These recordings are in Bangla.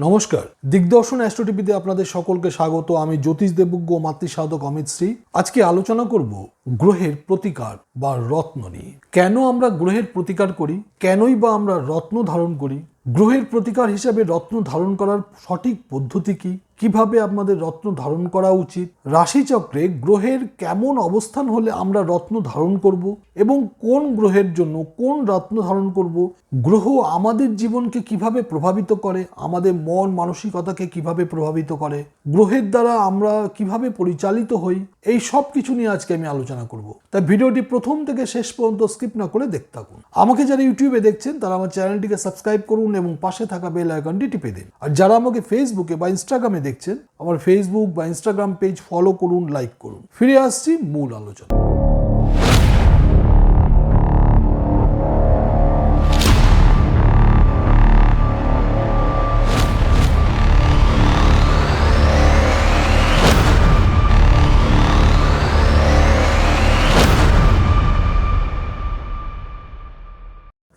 নমস্কার। দিগদর্শন অ্যাস্ট্রোটিভিতে আপনাদের সকলকে স্বাগত। আমি জ্যোতিষ দেবজ্ঞ মাতৃসাধক অমিত শ্রী। আজকে আলোচনা করব গ্রহের প্রতিকার বা রত্ন নিয়ে। কেন আমরা গ্রহের প্রতিকার করি? কেনই বা আমরা রত্ন ধারণ করি? গ্রহের প্রতিকার হিসাবে রত্ন ধারণ করার সঠিক পদ্ধতি কি? কীভাবে আমাদের রত্ন ধারণ করা উচিত? রাশিচক্রে গ্রহের কেমন অবস্থান হলে আমরা রত্ন ধারণ করব? এবং কোন গ্রহের জন্য কোন রত্ন ধারণ করব? গ্রহ আমাদের জীবনকে কীভাবে প্রভাবিত করে? আমাদের মন মানসিকতাকে কীভাবে প্রভাবিত করে? গ্রহের দ্বারা আমরা কীভাবে পরিচালিত হই? এই সব কিছু নিয়ে আজকে আমি আলোচনা করব। তাই ভিডিওটি প্রথম থেকে শেষ পর্যন্ত স্কিপ না করে দেখতে থাকুন। আমাকে যারা ইউটিউবে দেখছেন, তারা আমার চ্যানেলটিকে সাবস্ক্রাইব করুন এবং পাশে থাকা বেল আইকনটি টিপে দিন। আর যারা আমাকে ফেসবুকে বা ইনস্টাগ্রামে দেখছেন, আমার ফেসবুক বা ইনস্টাগ্রাম পেজ ফলো করুন লাইক করুন। ফিরে আসছি মূল আলোচনা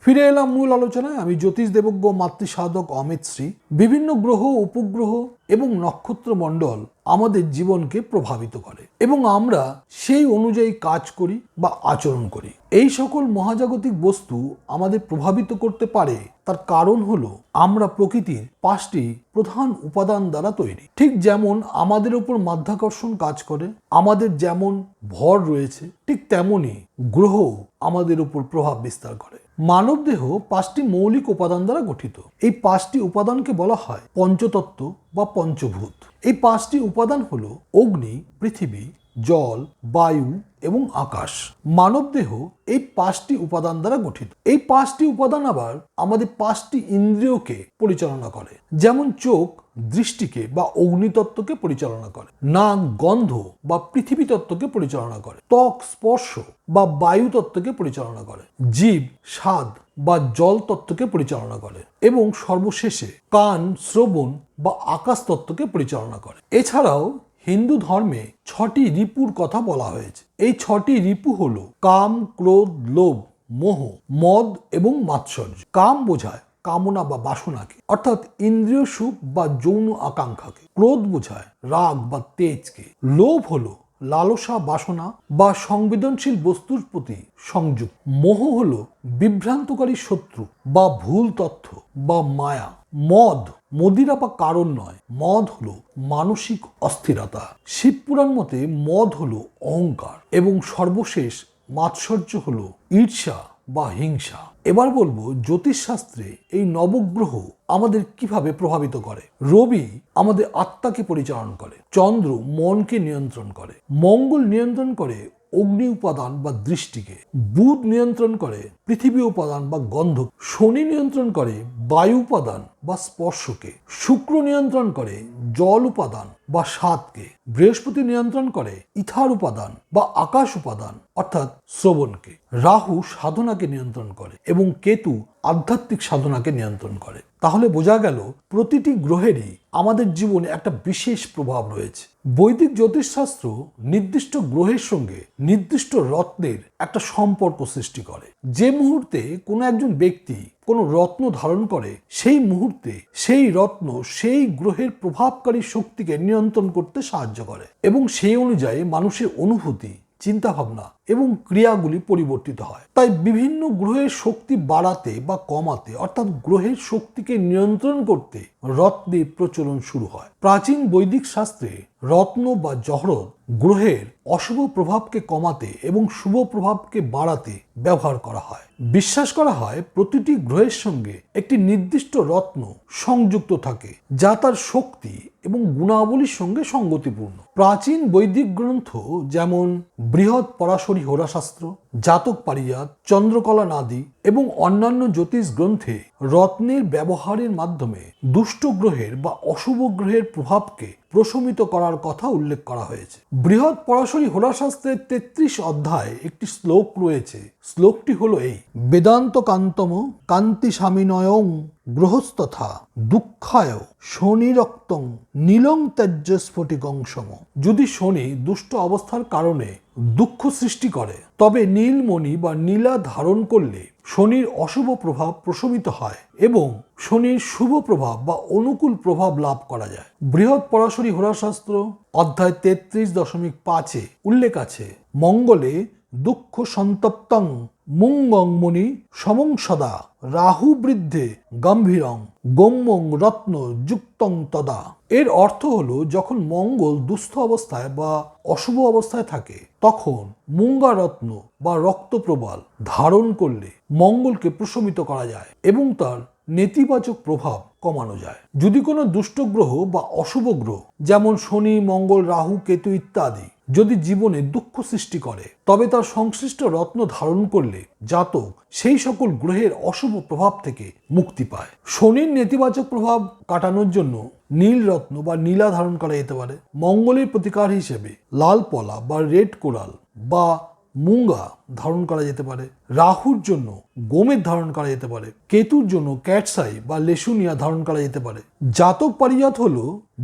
ফিরে এলাম মূল আলোচনায়। আমি জ্যোতিষ দেবজ্ঞ, মাতৃসাধক অমিত শ্রী। বিভিন্ন গ্রহ, উপগ্রহ এবং নক্ষত্র মণ্ডল আমাদের জীবনকে প্রভাবিত করে এবং আমরা সেই অনুযায়ী কাজ করি বা আচরণ করি। এই সকল মহাজাগতিক বস্তু আমাদের প্রভাবিত করতে পারে। তার কারণ হলো আমরা প্রকৃতির পাঁচটি প্রধান উপাদান দ্বারা তৈরি। ঠিক যেমন আমাদের উপর মাধ্যাকর্ষণ কাজ করে, আমাদের যেমন ভর রয়েছে, ঠিক তেমনই গ্রহ আমাদের উপর প্রভাব বিস্তার করে। মানবদেহ পাঁচটি মৌলিক উপাদান দ্বারা গঠিত। এই পাঁচটি উপাদানকে বলা হয় পঞ্চতত্ত্ব বা পঞ্চভূত। এই পাঁচটি উপাদান হলো অগ্নি, পৃথিবী, জল, বায়ু এবং আকাশ। মানবদেহ এই পাঁচটি উপাদান দ্বারা গঠিত। এই পাঁচটি উপাদান আবার আমাদের পাঁচটি ইন্দ্রিয়কে পরিচালনা করে। যেমন চোখ দৃষ্টিকে বা অগ্নিতত্ত্বকে পরিচালনা করে নাক গন্ধ বা পৃথিবী তত্ত্বকে পরিচালনা করে, ত্বক স্পর্শ বা বায়ু তত্ত্বকে পরিচালনা করে, জীব, স্বাদ বা জল তত্ত্বকে পরিচালনা করে এবং সর্বশেষে কান, শ্রবণ বা আকাশ তত্ত্বকে পরিচালনা করে। এছাড়াও হিন্দু ধর্মে ছটি রিপুর কথা বলা হয়েছে। এই ছটি রিপু হলো কাম, ক্রোধ, লোভ, মোহ, মদ এবং মাৎসর্য। কাম বোঝায় কামনা বা বাসনাকে, অর্থাৎ ইন্দ্রিয় সুখ বা যৌন আকাঙ্ক্ষাকে, ক্রোধ বোঝায়, রাগ বা তেজকে, লোভ হলো লালসা বাসনা বা সংবেদনশীল বস্তুর প্রতি সংযোগ মোহ হলো বিভ্রান্তকারী শত্রু বা ভুল তথ্য বা মায়া। মদ, মদিরা বা কারণ নয়, মদ হলো মানসিক অস্থিরতা। শিবপুরাণ মতে মদ হলো অহংকার এবং সর্বশেষ মাৎসর্য হলো ঈর্ষা বা হিংসা। এবার বলব জ্যোতিষশাস্ত্রে এই নবগ্রহ আমাদের কীভাবে প্রভাবিত করে? রবি আমাদের আত্মাকে পরিচালন করে, চন্দ্র মনকে নিয়ন্ত্রণ করে, মঙ্গল নিয়ন্ত্রণ করে অগ্নি উপাদান বা দৃষ্টিকে, বুধ নিয়ন্ত্রণ করে পৃথিবী উপাদান বা গন্ধ, শনি নিয়ন্ত্রণ করে বায়ু উপাদান বা স্পর্শকে, শুক্র নিয়ন্ত্রণ করে জল উপাদান বা স্বাদকে বৃহস্পতি নিয়ন্ত্রণ করে ইথার উপাদান বা আকাশ উপাদান, অর্থাৎ শ্রবণকে। রাহু সাধনাকে নিয়ন্ত্রণ করে এবং কেতু আধ্যাত্মিক সাধনাকে নিয়ন্ত্রণ করে। তাহলে বোঝা গেল প্রতিটি গ্রহেরই আমাদের জীবনে একটা বিশেষ প্রভাব রয়েছে। বৈদিক জ্যোতিষশাস্ত্র নির্দিষ্ট গ্রহের সঙ্গে নির্দিষ্ট রত্নের একটা সম্পর্ক সৃষ্টি করে। যে মুহূর্তে কোনো একজন ব্যক্তি কোনো রত্ন ধারণ করে, সেই মুহূর্তে সেই রত্ন সেই গ্রহের প্রভাবকারী শক্তিকে নিয়ন্ত্রণ করতে সাহায্য করে এবং সেই অনুযায়ী মানুষের অনুভূতি, চিন্তাভাবনা এবং ক্রিয়াগুলি পরিবর্তিত হয়। তাই বিভিন্ন গ্রহের শক্তি বাড়াতে বা কমাতে, অর্থাৎ গ্রহের শক্তিকে নিয়ন্ত্রণ করতে রত্নের প্রচলন শুরু হয়। প্রাচীন বৈদিক শাস্ত্রে রত্ন বা জহরত গ্রহের অশুভ প্রভাবকে কমাতে এবং শুভ প্রভাবকে বাড়াতে ব্যবহার করা হয়। বিশ্বাস করা হয় প্রতিটি গ্রহের সঙ্গে একটি নির্দিষ্ট রত্ন সংযুক্ত থাকে, যা তার শক্তি এবং গুণাবলীর সঙ্গে সঙ্গতিপূর্ণ। প্রাচীন বৈদিক গ্রন্থ যেমন বৃহৎ পরাশরী হোরাশাস্ত্র জাতক পারিজাত, চন্দ্রকলা নাদি এবং অন্যান্য জ্যোতিষ গ্রন্থে রত্নের ব্যবহারের মাধ্যমে দুষ্ট গ্রহের বা অশুভ গ্রহের প্রভাবকে প্রশমিত করার কথা উল্লেখ করা হয়েছে। বৃহৎ পরাশরী হোলাশাস্ত্রের তেত্রিশ অধ্যায় একটি শ্লোক রয়েছে। শ্লোকটি হলো এই বেদান্ত কান্তম কান্তি স্বামীনয়ং গ্রহস্তথা দুঃখায় শনিরক্তং নীলং ত্যায্য স্ফটিকংসম যদি শনি দুষ্ট অবস্থার কারণে দুঃখ সৃষ্টি করে, তবে নীলমণি বা নীলা ধারণ করলে শনির অশুভ প্রভাব প্রশমিত হয় এবং শনির শুভ প্রভাব বা অনুকূল প্রভাব লাভ করা যায়। বৃহৎ পরাশরী হোরাশাস্ত্র অধ্যায় তেত্রিশ দশমিক পাঁচে উল্লেখ আছে, মঙ্গলে দুঃখ সন্তপ্তং মুঙ্গং মুনি সমং সদা রাহু বৃদ্ধে গম্ভীরং, গম্যং রত্ন যুক্তং তদা। এর অর্থ হল, যখন মঙ্গল দুস্থ অবস্থায় বা অশুভ অবস্থায় থাকে, তখন মুঙ্গা রত্ন বা রক্তপ্রবাল ধারণ করলে মঙ্গলকে প্রশমিত করা যায় এবং তার নেতিবাচক প্রভাব কমানো যায়। যদি কোনো দুষ্ট গ্রহ বা অশুভ গ্রহ, যেমন শনি, মঙ্গল, রাহু, কেতু ইত্যাদি যদি জীবনে দুঃখ সৃষ্টি করে, তবে তার সংশ্লিষ্ট রত্ন ধারণ করলে জাতক সেই সকল গ্রহের অশুভ প্রভাব থেকে মুক্তি পায়। শনির নেতিবাচক প্রভাব কাটানোর জন্য নীল রত্ন বা নীলা ধারণ করা যেতে পারে। মঙ্গলের প্রতিকার হিসেবে লাল পলা বা রেড কোরাল বা মুঙ্গা ধারণ করা যেতে পারে, রাহুর জন্য গোমের ধারণ করা যেতে পারে, কেতুর জন্য ক্যাটসাই বা লেসুনিয়া ধারণ করা যেতে পারে। জাতক পারিজাত হল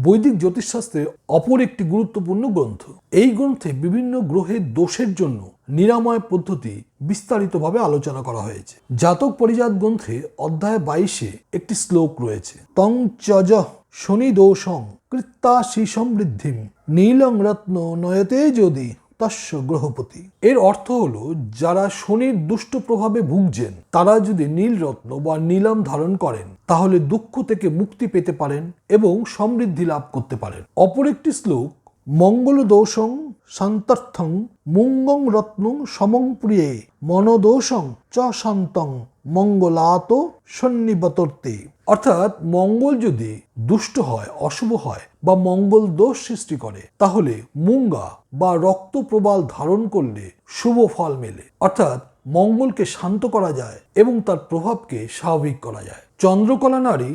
বৈদিক জ্যোতিষশাস্ত্রের অপর একটি গুরুত্বপূর্ণ গ্রন্থ। এই গ্রন্থে বিভিন্ন গ্রহের দোষের জন্য নিরাময় পদ্ধতি বিস্তারিতভাবে আলোচনা করা হয়েছে। জাতক পরিজাত গ্রন্থে অধ্যায় বাইশে একটি শ্লোক রয়েছে, তং চজ শনি দোষং কৃত্তা সমৃদ্ধিম, নীলং রত্ন নয়তে যদি তস্য গ্রহপতি। এর অর্থ হলো, যারা শনির দুষ্ট প্রভাবে ভুগছেন, তারা যদি নীল রত্ন বা নীলাম ধারণ করেন, তাহলে দুঃখ থেকে মুক্তি পেতে পারেন এবং সমৃদ্ধি লাভ করতে পারেন। অপর একটি শ্লোক মঙ্গল দোষং শান্তর্থং মুঙ্গং রত্নং সমং প্রিয়ে, মনোদোষং চ শান্তং, মঙ্গলাত সন্নিবতর্তে। অর্থাৎ মঙ্গল যদি দুষ্ট হয়, অশুভ হয় বা মঙ্গল দোষ সৃষ্টি করে, তাহলে মুঙ্গা বা রক্ত প্রবাল ধারণ করলে শুভ ফল মেলে। অর্থাৎ মঙ্গলকে শান্ত করা যায় এবং তার প্রভাবকে স্বাভাবিক করা যায়। চন্দ্রকলা নারী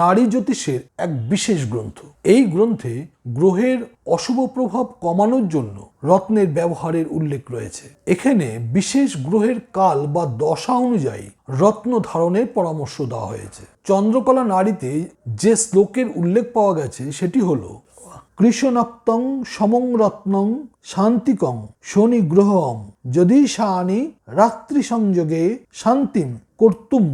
নারী জ্যোতিষের এক বিশেষ গ্রন্থ। এই গ্রন্থে গ্রহের অশুভ প্রভাব কমানোর জন্য রত্নের ব্যবহারের উল্লেখ রয়েছে। এখানে বিশেষ গ্রহের কাল বা দশা অনুযায়ী রত্ন ধারণের পরামর্শ দেওয়া হয়েছে। চন্দ্রকলা নারীতে যে শ্লোকের উল্লেখ পাওয়া গেছে সেটি হল কৃষ্ণক্তং সমং রত্নং শান্তিকং শনি গ্রহম যদি শানি রাত্রি সংযোগে শান্তিম কর্তুম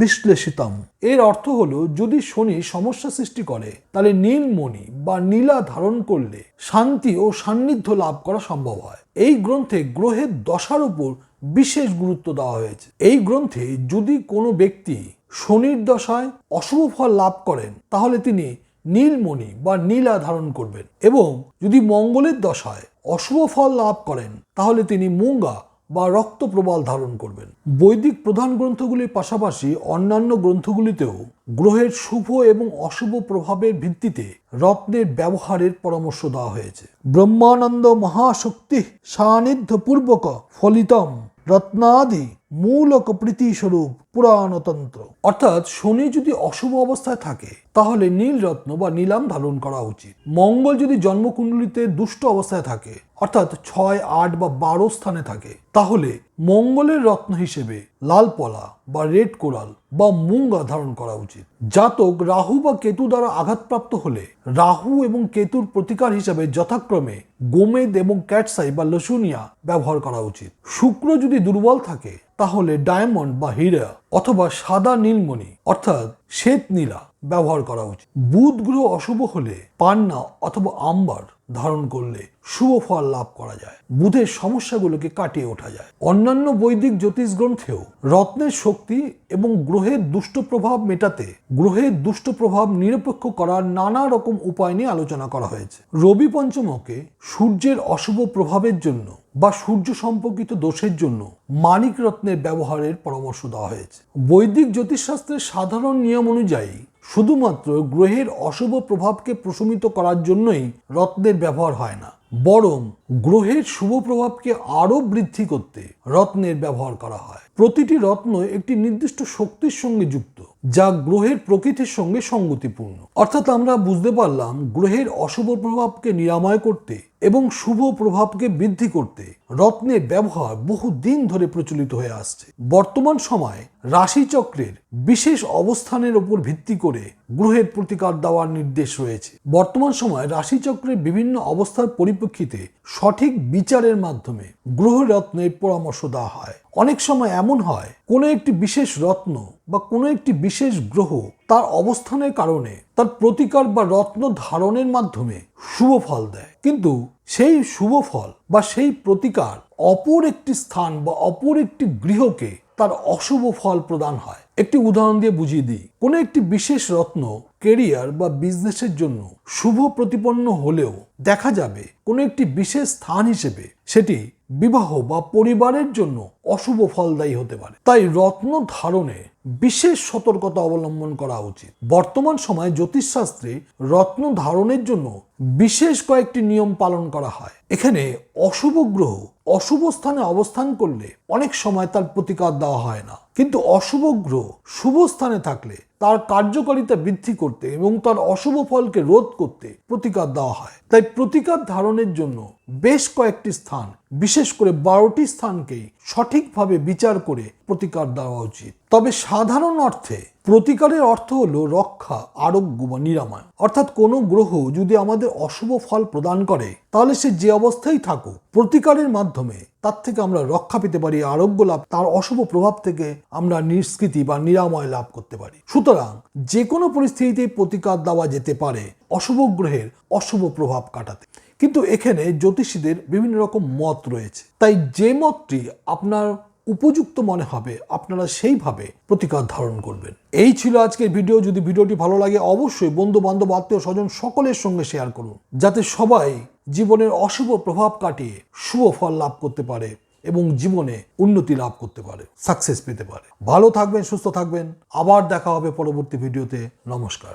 বিশ্লেষিতম। এর অর্থ হলো, যদি শনি সমস্যা সৃষ্টি করে, তাহলে নীলমণি বা নীলা ধারণ করলে শান্তি ও সান্নিধ্য লাভ করা সম্ভব হয়। এই গ্রন্থে গ্রহের দশার উপর বিশেষ গুরুত্ব দেওয়া হয়েছে। এই গ্রন্থে যদি কোনো ব্যক্তি শনির দশায় অশুভ ফল লাভ করেন, তাহলে তিনি নীলমণি বা নীলা ধারণ করবেন। এবং যদি মঙ্গলের দশায় অশুভ ফল লাভ করেন, তাহলে তিনি মুঙ্গা বা রক্ত প্রবাল ধারণ করবেন। বৈদিক প্রধান গ্রন্থগুলির পাশাপাশি অন্যান্য গ্রন্থগুলিতেও গ্রহের শুভ এবং অশুভ প্রভাবের ভিত্তিতে রত্নের ব্যবহারের পরামর্শ দেওয়া হয়েছে। ব্রহ্মানন্দ মহাশক্তি সান্নিধ্য পূর্বক ফলিতম রত্নাদি মূলক প্রীতি স্বরূপ পুরাণতন্ত্র। অর্থাৎ শনি যদি অশুভ অবস্থায় থাকে, তাহলে নীল রত্ন বা নীলাম ধারণ করা উচিত। মঙ্গল যদি জন্মকুণ্ডলিতে দুষ্ট অবস্থায় থাকে, অর্থাৎ ছয়, আট বা বারো স্থানে থাকে, তাহলে মঙ্গলের রত্ন হিসেবে লাল পলা বা রেড কোরাল বা মুঙ্গা ধারণ করা উচিত। জাতক রাহু বা কেতু দ্বারা আঘাতপ্রাপ্ত হলে রাহু এবং কেতুর প্রতিকার হিসাবে যথাক্রমে গোমেদ এবং ক্যাটসাই বা লসুনিয়া ব্যবহার করা উচিত। শুক্র যদি দুর্বল থাকে তাহলে ডায়মন্ড বা হীরা অথবা সাদা নীলমণি অর্থাৎ শ্বেত নীলা ব্যবহার করা উচিত। বুধ গ্রহ অশুভ হলে পান্না অথবা আম্বার ধারণ করলে শুভ ফল লাভ করা যায়। বুধের সমস্যাগুলোকে কাটিয়ে ওঠা যায়। অন্যান্য বৈদিক জ্যোতিষ গ্রন্থেও রত্নের শক্তি এবং গ্রহের দুষ্ট প্রভাব মেটাতে গ্রহের দুষ্ট প্রভাব নিরপেক্ষ করার নানা রকম উপায় নিয়ে আলোচনা করা হয়েছে। রবি পঞ্চমকে সূর্যের অশুভ প্রভাবের জন্য বা সূর্য সম্পর্কিত দোষের জন্য মানিক রত্নের ব্যবহারের পরামর্শ দেওয়া হয়েছে। বৈদিক জ্যোতিষশাস্ত্রের সাধারণ নিয়ম অনুযায়ী শুধুমাত্র গ্রহের অশুভ প্রভাবকে প্রশমিত করার জন্যই রত্নের ব্যবহার হয় না বরং গ্রহের শুভ প্রভাবকে আরও বৃদ্ধি করতে রত্নের ব্যবহার করা হয়। প্রতিটি রত্ন একটি নির্দিষ্ট শক্তির সঙ্গে যুক্ত, যা গ্রহের প্রকৃতির সঙ্গে সঙ্গতিপূর্ণ। অর্থাৎ আমরা বুঝতে পারলাম, গ্রহের অশুভ প্রভাবকে নিরাময় করতে এবং শুভ প্রভাবকে বৃদ্ধি করতে রত্নের ব্যবহার বহু দিন ধরে প্রচলিত হয়ে আসছে। বর্তমান সময়ে রাশিচক্রের বিশেষ অবস্থানের উপর ভিত্তি করে গ্রহের প্রতিকার দেওয়ার নির্দেশ রয়েছে। বর্তমান সময়ে রাশিচক্রের বিভিন্ন অবস্থার পরিপ্রেক্ষিতে সঠিক বিচারের মাধ্যমে গ্রহ রত্নের পরামর্শ দেওয়া হয়। অনেক সময় এমন হয়, কোনো একটি বিশেষ রত্ন বা কোনো একটি বিশেষ গ্রহ তার অবস্থানের কারণে তার প্রতিকার বা রত্ন ধারণের মাধ্যমে শুভ ফল দেয়। কিন্তু সেই শুভ ফল বা সেই প্রতিকার অপর একটি স্থান বা অপর একটি গৃহকে তার অশুভ ফল প্রদান হয়। একটি উদাহরণ দিয়ে বুঝিয়ে দিই। কোনো একটি বিশেষ রত্ন কেরিয়ার বা বিজনেসের জন্য শুভ প্রতিপন্ন হলেও দেখা যাবে কোনো একটি বিশেষ স্থান হিসেবে সেটি বিবাহ বা পরিবারের জন্য অশুভ ফলদায়ী হতে পারে। তাই রত্ন ধারণে বিশেষ সতর্কতা অবলম্বন করা উচিত। বর্তমান সময়ে জ্যোতিষশাস্ত্রে রত্ন ধারণের জন্য বিশেষ কয়েকটি নিয়ম পালন করা হয়। এখানে অশুভ গ্রহ অশুভ স্থানে অবস্থান করলে অনেক সময় তার প্রতিকার দেওয়া হয় না। কিন্তু অশুভ গ্রহ শুভ স্থানে থাকলে তার কার্যকারিতা বৃদ্ধি করতে এবং তার অশুভ ফলকে রোধ করতে প্রতিকার দেওয়া হয়। তাই প্রতিকার ধারণের জন্য বেশ কয়েকটি স্থান, বিশেষ করে বারোটি স্থানকেই সঠিকভাবে বিচার করে প্রতিকার দেওয়া উচিত। তবে সাধারণ অর্থে প্রতিকারের অর্থ হলো রক্ষা, আরোগ্য বা নিরাময়। অর্থাৎ কোনো গ্রহ যদি আমাদের অশুভ ফল প্রদান করে, তাহলে সে যে অবস্থায় থাকুক, প্রতিকারের মাধ্যমে, তার থেকে আমরা রক্ষা পেতে পারি, আরোগ্য লাভ, তার অশুভ প্রভাব থেকে আমরা নিষ্কৃতি বা নিরাময় লাভ করতে পারি। সুতরাং যে কোনো পরিস্থিতিতে প্রতিকার দেওয়া যেতে পারে অশুভ গ্রহের অশুভ প্রভাব কাটাতে। কিন্তু এখানে জ্যোতিষীদের বিভিন্ন রকম মত রয়েছে। তাই যে মতটি আপনার উপযুক্ত মনে হবে, আপনারা সেইভাবে প্রতিকার ধারণ করবেন। এই ছিল আজকের ভিডিও। যদি ভিডিওটি ভালো লাগে, অবশ্যই বন্ধু বান্ধব আত্মীয় স্বজন সকলের সঙ্গে শেয়ার করুন, যাতে সবাই জীবনের অশুভ প্রভাব কাটিয়ে শুভ ফল লাভ করতে পারে এবং জীবনে উন্নতি লাভ করতে পারে সাকসেস পেতে পারে। ভালো থাকবেন, সুস্থ থাকবেন। আবার দেখা হবে পরবর্তী ভিডিওতে। নমস্কার।